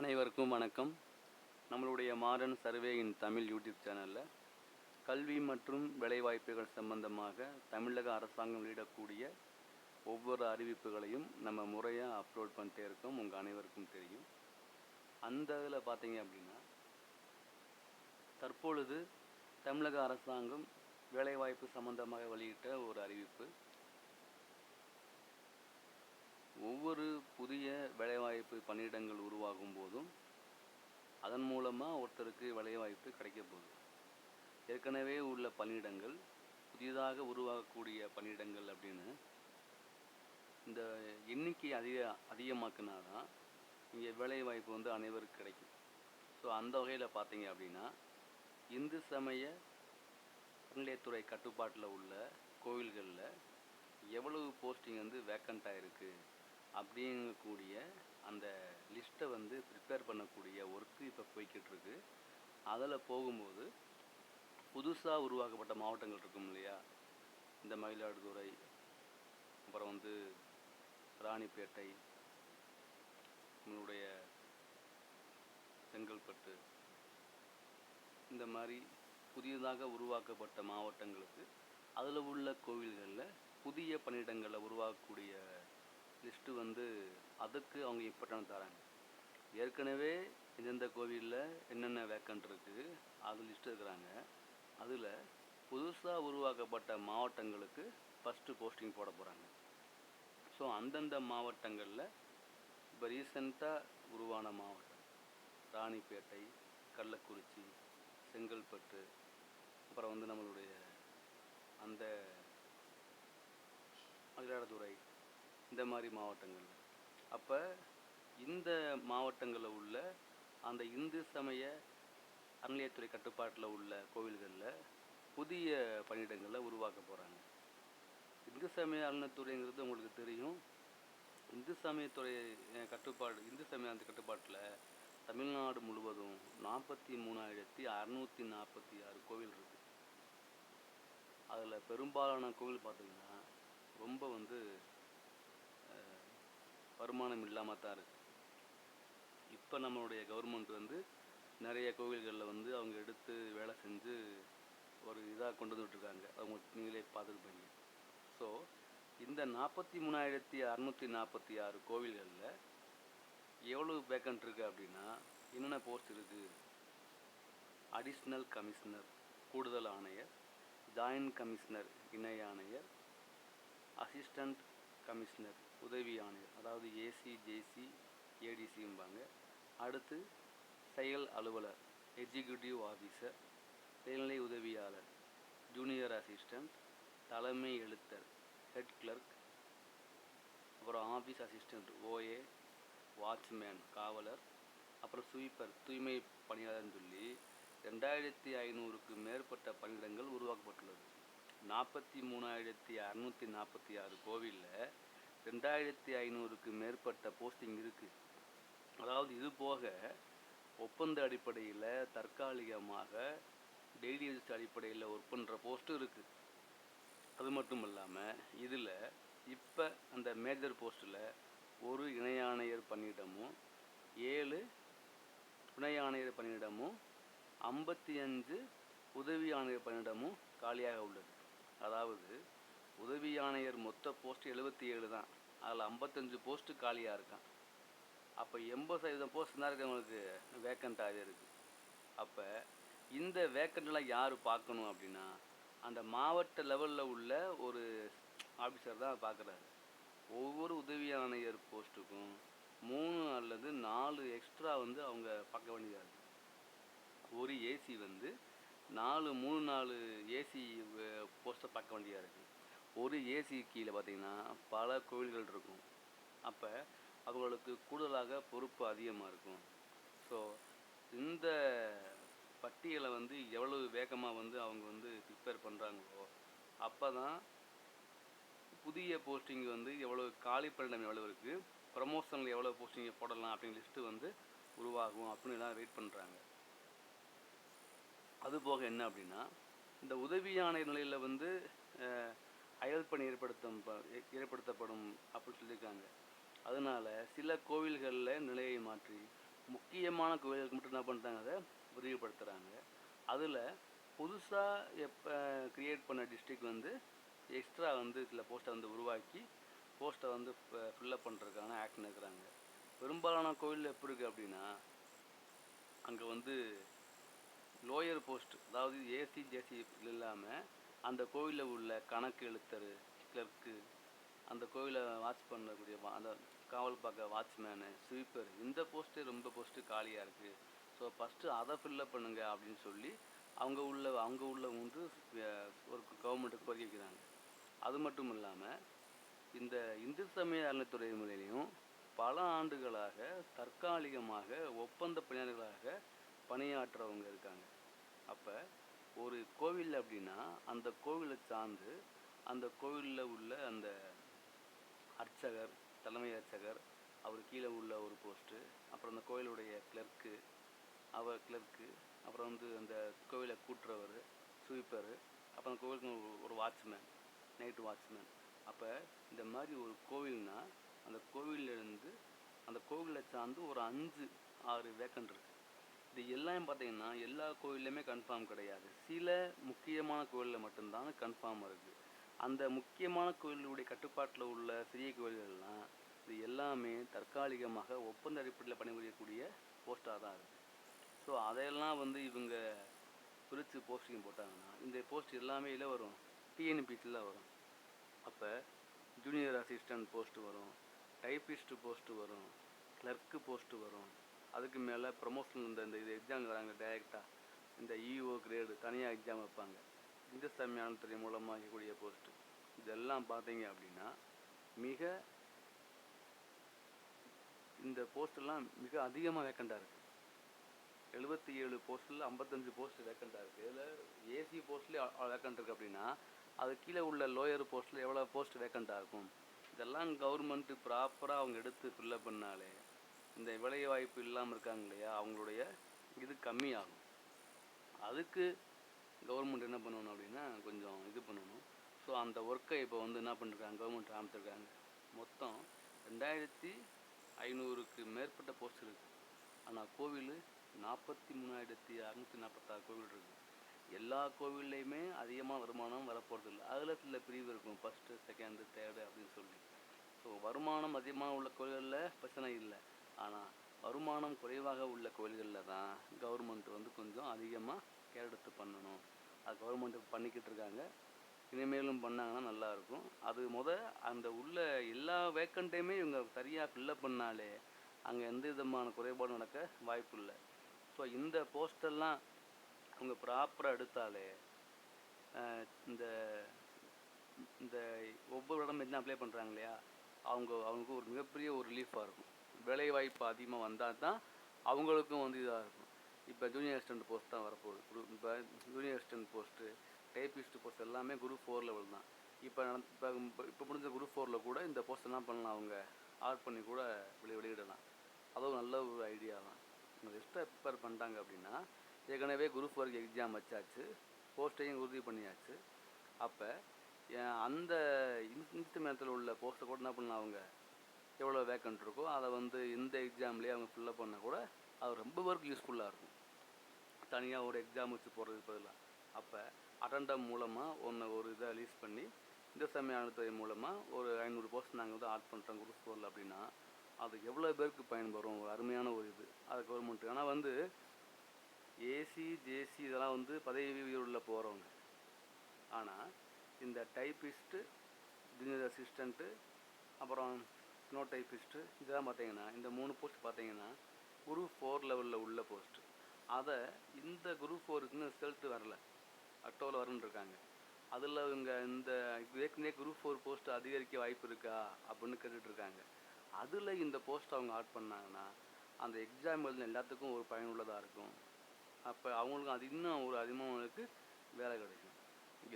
அனைவருக்கும் வணக்கம். நம்மளுடைய modern survey in Tamil YouTube சேனலில் கல்வி மற்றும் வேலைவாய்ப்புகள் சம்பந்தமாக தமிழக அரசாங்கம் வெளியிடக்கூடிய ஒவ்வொரு அறிவிப்புகளையும் நம்ம முறையாக அப்லோட் பண்ணிட்டே இருக்கோம். உங்கள் அனைவருக்கும் தெரியும். அந்த இதில் பார்த்தீங்க அப்படின்னா தற்பொழுது தமிழக அரசாங்கம் வேலைவாய்ப்பு சம்பந்தமாக வெளியிட்ட ஒரு அறிவிப்பு. ஒவ்வொரு புதிய வேலைவாய்ப்பு பணியிடங்கள் உருவாகும் போதும் அதன் மூலமாக ஒருத்தருக்கு வேலைவாய்ப்பு கிடைக்க போகுது. ஏற்கனவே உள்ள பணியிடங்கள் புதிதாக உருவாகக்கூடிய பணியிடங்கள் அப்படின்னு இந்த எண்ணிக்கை அதிக அதிகமாக்குனா தான் இங்கே வேலைவாய்ப்பு வந்து அனைவருக்கும் கிடைக்கும். ஸோ அந்த வகையில் பார்த்தீங்க அப்படின்னா இந்து சமய அறநிலையத்துறை கட்டுப்பாட்டில் உள்ள கோவில்களில் எவ்வளவு போஸ்டிங் வந்து வேக்கண்ட்டாக இருக்குது அப்படிங்கக்கூடிய அந்த லிஸ்ட்டை வந்து ப்ரிப்பேர் பண்ணக்கூடிய ஒர்க்கு இப்போ போய்கிட்டுருக்கு அதில் போகும்போது புதுசாக உருவாக்கப்பட்ட மாவட்டங்கள் இருக்கும் இல்லையா? இந்த மயிலாடுதுறை அப்புறம் வந்து ராணிப்பேட்டை நம்மளுடைய செங்கல்பட்டு இந்த மாதிரி புதியதாக உருவாக்கப்பட்ட மாவட்டங்களுக்கு அதில் உள்ள கோவில்களில் புதிய பணியிடங்களை உருவாக்கக்கூடிய லிஸ்ட்டு வந்து அதுக்கு அவங்க இம்பார்ட்டன்ட் தராங்க. ஏற்கனவே எந்தெந்த கோவிலில் என்னென்ன வேக்கண்ட் இருக்குது அது லிஸ்ட் இருக்கிறாங்க அதில் புதுசாக உருவாக்கப்பட்ட மாவட்டங்களுக்கு ஃபஸ்ட்டு போஸ்டிங் போட போகிறாங்க ஸோ அந்தந்த மாவட்டங்களில் இப்போ ரீசெண்டாக உருவான மாவட்டம் ராணிப்பேட்டை கள்ளக்குறிச்சி செங்கல்பட்டு அப்புறம் வந்து நம்மளுடைய அந்த மயிலாடுதுறை இந்த மாதிரி மாவட்டங்கள் அப்போ இந்த மாவட்டங்களில் உள்ள அந்த இந்து சமய அறநிலையத்துறை கட்டுப்பாட்டில் உள்ள கோவில்களில் புதிய பணியிடங்களை உருவாக்க போகிறாங்க இந்து சமய அறநிலையத்துறைங்கிறது உங்களுக்கு தெரியும். இந்து சமயத்துறை கட்டுப்பாடு இந்து சமய அந்த கட்டுப்பாட்டில் தமிழ்நாடு முழுவதும் நாற்பத்தி மூணாயிரத்தி அறநூற்றி நாற்பத்தி ஆறு கோவில் இருக்குது அதில் பெரும்பாலான கோவில் பார்த்திங்கன்னா ரொம்ப வந்து வருமானம் இல்லாமல் தான் இருக்குது இப்போ நம்மளுடைய கவர்மெண்ட் வந்து நிறைய கோவில்களில் வந்து அவங்க எடுத்து வேலை செஞ்சு ஒரு இதாக கொண்டு வந்துட்டுருக்காங்க அவங்க நீங்களே பார்த்துருப்பீங்க. ஸோ இந்த நாற்பத்தி மூணாயிரத்தி அறநூற்றி நாற்பத்தி ஆறு கோவில்களில் எவ்வளோ வேக்கண்ட் இருக்குது அப்படின்னா என்னென்ன போஸ்ட் இருக்குது அடிஷ்னல் கமிஷனர் கூடுதல் ஆணையர் ஜாயின்ட் கமிஷனர் இணை ஆணையர் அசிஸ்டண்ட் கமிஷனர் உதவி ஆணையர் அதாவது ஏசி ஜேசி ஏடிசிம்பாங்க அடுத்து செயல் அலுவலர் எக்ஸிக்யூட்டிவ் ஆஃபீஸர் செயல்நிலை உதவியாளர் ஜூனியர் அசிஸ்டண்ட் தலைமை எழுத்தர் ஹெட் கிளர்க் அப்புறம் ஆஃபீஸ் அசிஸ்டண்ட் ஓஏ வாட்ச்மேன் காவலர் அப்புறம் ஸ்வீப்பர் தூய்மை பணியாளர்னு சொல்லி ரெண்டாயிரத்தி ஐநூறுக்கு மேற்பட்ட பணியிடங்கள் உருவாக்கப்பட்டுள்ளது. நாற்பத்தி மூணாயிரத்தி அறநூற்றி நாற்பத்தி ஆறு கோவிலில் ரெண்டாயிரத்தி ஐநூறுக்கு மேற்பட்ட போஸ்டிங் இருக்குது அதாவது இது போக ஒப்பந்த அடிப்படையில் தற்காலிகமாக டெய்லி அடிப்படையில் ஒர்க் பண்ணுற போஸ்ட்டும் இருக்குது அது மட்டும் இல்லாமல் இதில் இப்போ அந்த மேஜர் போஸ்ட்டில் ஒரு இணை ஆணையர் பணியிடமும் ஏழு துணை ஆணையர் பணியிடமும் ஐம்பத்தி அஞ்சு உதவி ஆணையர் பணியிடமும் காலியாக உள்ளது. அதாவது உதவி ஆணையர் மொத்த போஸ்ட் எழுபத்தி ஏழு தான். அதில் ஐம்பத்தஞ்சு போஸ்ட்டு காலியாக இருக்கான். அப்போ எண்பது சதவீதம் போஸ்ட் தான் இருக்கவங்களுக்கு வேக்கண்ட்டாகவே இருக்குது அப்போ இந்த வேக்கண்ட்லாம் யார் பார்க்கணும் அப்படின்னா அந்த மாவட்ட லெவலில் உள்ள ஒரு ஆஃபீஸர் தான் பார்க்குறாரு. ஒவ்வொரு உதவி ஆணையர் போஸ்ட்டுக்கும் மூணு அல்லது நாலு எக்ஸ்ட்ரா வந்து அவங்க பார்க்க வேண்டியதாக இருக்குது ஒரு ஏசி வந்து நாலு மூணு நாலு ஏசி போஸ்டர் பார்க்க வேண்டியதாக இருக்குது ஒரு ஏசி கீழே பார்த்தீங்கன்னா பல கோவில்கள் இருக்கும். அப்போ அவங்களுக்கு கூடுதலாக பொறுப்பு அதிகமாக இருக்கும். ஸோ இந்த பட்டியலை வந்து எவ்வளவு வேகமாக வந்து அவங்க வந்து ப்ரிப்பேர் பண்ணுறாங்களோ அப்போ தான் புதிய போஸ்டிங் வந்து எவ்வளோ காலி பணியிடம் எவ்வளோ இருக்குது ப்ரமோஷனில் எவ்வளோ போஸ்டிங்கை போடலாம் அப்படிங்கிற லிஸ்ட்டு வந்து உருவாகும் அப்படின்னு எல்லாம் வெயிட் பண்ணுறாங்க அது போக என்ன அப்படின்னா இந்த உதவியான நிலையில் வந்து அயல்பணி அயல் பணி ஏற்படுத்தும் ப- ஏ- ஏற்படுத்தப்படும் அப்படின்னு சொல்லியிருக்காங்க. அதனால் சில கோவில்களில் நிலையை மாற்றி முக்கியமான கோவில்களுக்கு மட்டும் என்ன பண்ணுறாங்க அதை விரிவுபடுத்துகிறாங்க அதில் புதுசாக எப்போ க்ரியேட் பண்ண டிஸ்ட்ரிக்ட் வந்து எக்ஸ்ட்ரா வந்து சில போஸ்ட்டை வந்து உருவாக்கி போஸ்ட்டை வந்து ஃபில்லப் பண்ணுறதுக்கான ஆக்ஷன் இருக்கிறாங்க. பெரும்பாலான கோவில் எப்படி இருக்குது அப்படின்னா அங்கே வந்து லோயர் போஸ்ட் அதாவது ஏசி ஜேசி இல்லாமல் அந்த கோவிலில் உள்ள கணக்கு எழுத்தர் கிளர்க்கு அந்த கோயிலை வாட்ச் பண்ணக்கூடிய அந்த காவல் பார்க்க வாட்ச்மேனு ஸ்வீப்பர் இந்த போஸ்ட்டே ரொம்ப போஸ்ட்டு காலியாக இருக்குது ஸோ ஃபஸ்ட்டு அதை ஃபில்லப் பண்ணுங்கள் அப்படின்னு சொல்லி அவங்க உள்ள அவங்க உள்ள வந்து ஒரு கவர்மெண்ட்டுக்கு கோரிக்கை வைக்கிறாங்க. அது மட்டும் இல்லாமல் இந்த இந்து சமய அறநிலைத்துறை முறையிலையும் பல ஆண்டுகளாக தற்காலிகமாக ஒப்பந்த பணியாளர்களாக பணியாற்றுறவங்க இருக்காங்க. அப்போ ஒரு கோவில் அப்படின்னா அந்த கோவிலை சார்ந்து அந்த கோவிலில் உள்ள அந்த அர்ச்சகர் தலைமை அர்ச்சகர் அவர் கீழே உள்ள ஒரு போஸ்ட்டு அப்புறம் அந்த கோவிலுடைய கிளர்க்கு அவர் கிளர்க்கு அப்புறம் வந்து அந்த கோவிலை கூட்டுறவர் ஸ்வீப்பரு அப்புறம் அந்த கோவிலுக்கு ஒரு- வாட்ச்மேன் நைட்டு வாட்ச்மேன் அப்போ இந்த மாதிரி ஒரு கோவில்னா அந்த கோவிலேருந்து அந்த கோவிலை சார்ந்து ஒரு அஞ்சு ஆறு வேக்கண்ட் இருக்குது இது எல்லாம் பார்த்தீங்கன்னா எல்லா கோவில்லையுமே கன்ஃபார்ம் கிடையாது. சில முக்கியமான கோவிலில் மட்டும்தான் கன்ஃபார்ம் இருக்குது அந்த முக்கியமான கோயிலுடைய கட்டுப்பாட்டில் உள்ள சிறிய கோயில்கள்லாம் இது எல்லாமே தற்காலிகமாக ஒப்பந்த அடிப்படையில் பணிபுரியக்கூடிய போஸ்ட்டாக தான் இருக்குது ஸோ அதையெல்லாம் வந்து இவங்க பிரித்து போஸ்டிங் போட்டாங்கன்னா இந்த போஸ்ட் எல்லாமே இதில் வரும். டிஎன்பிசியில் வரும். அப்போ ஜூனியர் அசிஸ்டன்ட் போஸ்ட்டு வரும். டைப்பிஸ்ட்டு போஸ்ட்டு வரும். கிளர்க்கு போஸ்ட்டு வரும். அதுக்கு மேலே ப்ரமோஷன் இந்த இந்த இது எக்ஸாம் வராங்க டைரெக்டாக இந்த இஓ கிரேடு தனியாக எக்ஸாம் வைப்பாங்க. இந்து சமயானத்துறை மூலமாக இருக்கக்கூடிய போஸ்ட்டு இதெல்லாம் பார்த்தீங்க அப்படின்னா மிக இந்த போஸ்டெல்லாம் மிக அதிகமாக வேக்கண்டாக இருக்குது எழுபத்தி ஏழு போஸ்ட்டில் ஐம்பத்தஞ்சு போஸ்ட் வேக்கண்டாக இருக்குது இதில் ஏசி போஸ்ட்லேயே வேக்கண்ட் இருக்குது அப்படின்னா அது கீழே உள்ள லோயர் போஸ்ட்டில் எவ்வளோ போஸ்ட் வேக்கண்டாக இருக்கும்? இதெல்லாம் கவர்மெண்ட்டு ப்ராப்பராக அவங்க எடுத்து ஃபில்லப் பண்ணாலே இந்த வேலை வாய்ப்பு இல்லாமல் இருக்காங்க இல்லையா அவங்களுடைய இது கம்மியாகும். அதுக்கு கவர்மெண்ட் என்ன பண்ணணும் அப்படின்னா கொஞ்சம் இது பண்ணணும். ஸோ அந்த ஒர்க்கை இப்போ வந்து என்ன பண்ணிருக்காங்க கவர்மெண்ட் ஆரம்பிச்சிருக்காங்க. மொத்தம் ரெண்டாயிரத்தி ஐநூறுக்கு மேற்பட்ட போஸ்ட் இருக்குது ஆனால் கோவில் நாற்பத்தி மூணாயிரத்தி அறநூற்றி நாற்பத்தாறு கோவில் இருக்குது எல்லா கோவில்லையுமே அதிகமாக வருமானம் வரப்போகிறது இல்லை அதில் சில பிரிவு இருக்கும் ஃபஸ்ட்டு செகண்டு தேர்டு அப்படின்னு சொல்லி. ஸோ வருமானம் அதிகமாக உள்ள கோவில்களில் பிரச்சனை இல்லை. ஆனால் வருமானம் குறைவாக உள்ள கோயில்களில் தான் கவர்மெண்ட் வந்து கொஞ்சம் அதிகமாக கேர் எடுத்து பண்ணணும். அது கவர்மெண்ட் பண்ணிக்கிட்டு இருக்காங்க. இனிமேலும் பண்ணாங்கன்னா நல்லாயிருக்கும் அது முத அந்த உள்ள எல்லா வேக்கண்ட்டையுமே இவங்க சரியாக ஃபில்லப் பண்ணாலே அங்கே எந்த விதமான குறைபாடும் நடக்க வாய்ப்பு இல்லை. ஸோ இந்த போஸ்டெல்லாம் அவங்க ப்ராப்பராக எடுத்தாலே இந்த இந்த ஒவ்வொரு இடம் என்ன அப்ளை பண்ணுறாங்க இல்லையா? அவங்க அவங்களுக்கு ஒரு மிகப்பெரிய ஒரு ரிலீஃபாக இருக்கும். வேலைவாய்ப்பு அதிகமாக வந்தால் தான் அவங்களுக்கும் வந்து இதாக இருக்கும். இப்போ ஜூனியர் அசிஸ்டன்ட் போஸ்ட் தான் வரப்போகுது. குரூப் இப்போ junior assistant post typist post எல்லாமே குரூப் ஃபோர் லெவல் தான். இப்போ நடந்த இப்போ முடிஞ்ச குரூப் ஃபோரில் கூட இந்த போஸ்ட் என்ன பண்ணலாம். அவங்க ஆட் பண்ணி கூட வெளி வெளியிடலாம். அதுவும் நல்ல ஒரு ஐடியா தான். இவங்க லிஸ்ட்டை ப்ரிப்பேர் பண்ணிட்டாங்க அப்படின்னா ஏற்கனவே குரூப் ஃபோருக்கு எக்ஸாம் வச்சாச்சு. போஸ்ட்டையும் உறுதி பண்ணியாச்சு. அப்போ அந்த இன்ஸ்டிமேட்டில் உள்ள போஸ்ட்டை கூட என்ன பண்ணலாம் அவங்க? எவ்வளோ வேக்கண்ட் இருக்கோ அதை வந்து இந்த எக்ஸாம்லேயே அவங்க ஃபில்லப் பண்ணால் கூட அது ரொம்ப பேருக்கு யூஸ்ஃபுல்லாக இருக்கும். தனியாக ஒரு எக்ஸாம் வச்சு போகிறதுக்கு பதிலாக அப்போ அட்டண்டம் மூலமாக ஒன்று ஒரு இதை ரிலீஸ் பண்ணி இந்த சமயத்துறை மூலமாக ஒரு ஐநூறு போஸ்ட் நாங்கள் வந்து ஆட் பண்ணுறோம் குரூப் ஃபோரில் அப்படின்னா அது எவ்வளோ பேருக்கு பயன்பெறும் ஒரு அருமையான ஒரு இது. அது கவர்மெண்ட் ஆனால் வந்து ஏசி ஜேசி இதெல்லாம் வந்து பதவி உள்ள போகிறவங்க ஆனால் இந்த டைப்பிஸ்ட்டு ஜூனியர் அசிஸ்டண்ட்டு அப்புறம் நோ டைப்பிஸ்ட்டு இதெல்லாம் பார்த்தீங்கன்னா இந்த மூணு போஸ்ட் பார்த்தீங்கன்னா குரூப் ஃபோர் லெவலில் உள்ள போஸ்ட்டு அதை இந்த குரூப் ஃபோருக்குன்னு ரிசல்ட் வரல. அக்டோவில் வரும்னு இருக்காங்க. அதில் இவங்க இந்த ஏற்கனவே குரூப் ஃபோர் போஸ்ட் அதிகரிக்க வாய்ப்பு இருக்கா அப்படின்னு கேட்டுட்ருக்காங்க அதில் இந்த போஸ்ட் அவங்க ஆட் பண்ணாங்கன்னா அந்த எக்ஸாம் எழுதின எல்லாத்துக்கும் ஒரு பயனுள்ளதாக இருக்கும். அப்போ அவங்களுக்கும் அது இன்னும் ஒரு அதிகமானவங்களுக்கு வேலை கிடைக்கும்.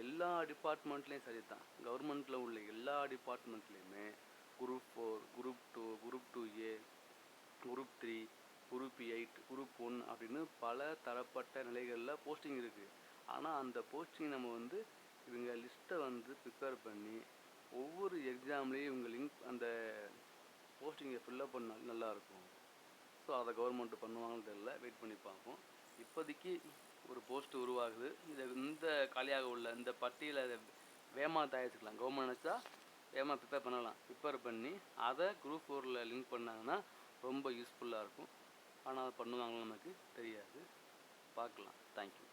எல்லா டிபார்ட்மெண்ட்லேயும் சரி தான் கவர்மெண்ட்டில் உள்ள எல்லா டிபார்ட்மெண்ட்லேயுமே group four group two group two A group three group eight group one அப்படின்னு பல தரப்பட்ட நிலைகளில் போஸ்டிங் இருக்குது ஆனால் அந்த போஸ்டிங் நம்ம வந்து இவங்க லிஸ்ட்டை வந்து ப்ரிப்பேர் பண்ணி ஒவ்வொரு எக்ஸாம்லேயும் இவங்க லிங்க் அந்த போஸ்டிங்கை ஃபில்லப் பண்ணால் நல்லாயிருக்கும். ஸோ அதை கவர்மெண்ட் பண்ணுவாங்கன்னு தெரியல. வெயிட் பண்ணி பார்ப்போம். இப்போதைக்கு ஒரு போஸ்ட் உருவாகுது. இதை இந்த காலியாக உள்ள இந்த பட்டியலை வேமா தயாரிச்சுக்கலாம் கவர்மெண்ட் நினச்சா வேமா ப்ரிப்பேர் பண்ணலாம். ப்ரிப்பேர் பண்ணி அதை குரூப் ஃபோரில் லிங்க் பண்ணாங்கன்னா ரொம்ப யூஸ்ஃபுல்லாக இருக்கும். ஆனால் அதை பண்ணுவாங்கன்னு நமக்கு தெரியாது. பார்க்கலாம். தேங்க்யூ